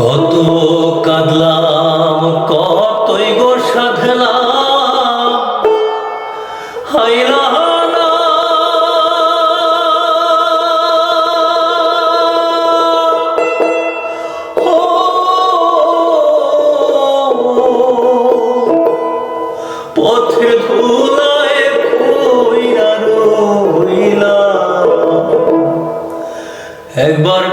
কত কাঁদলাম কতই গো সাধলাম। হাইরা পথে ধুলায় একবার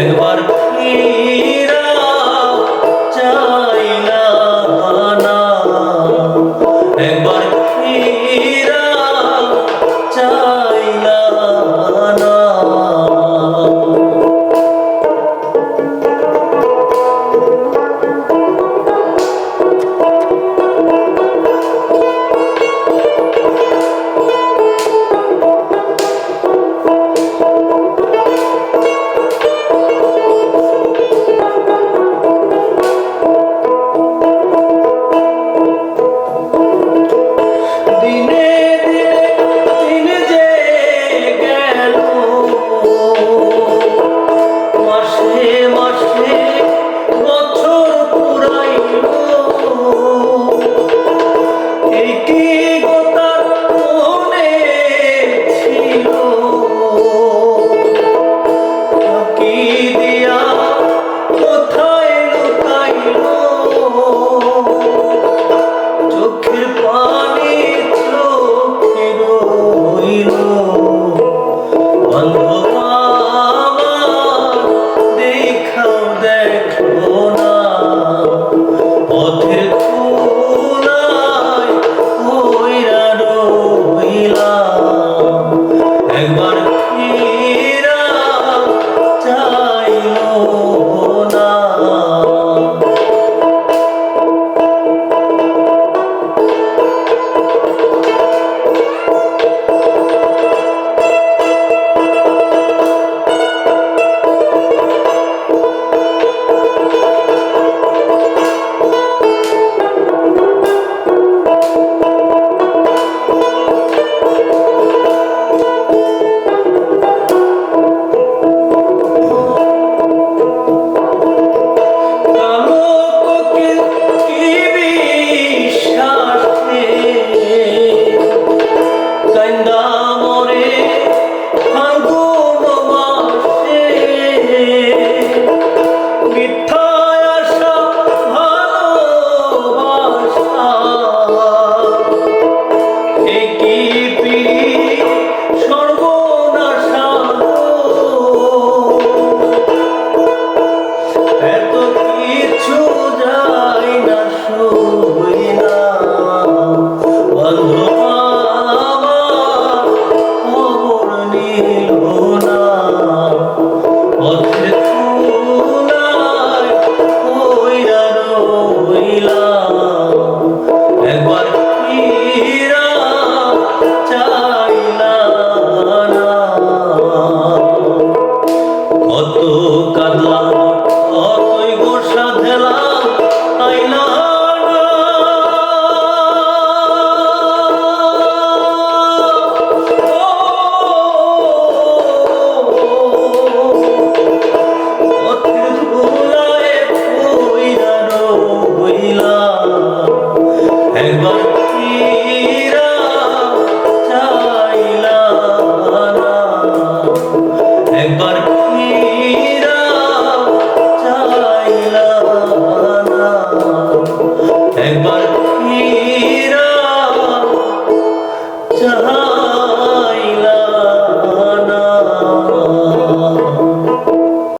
একবার ফিরা চাইলা না। একবার ফিরা Joy!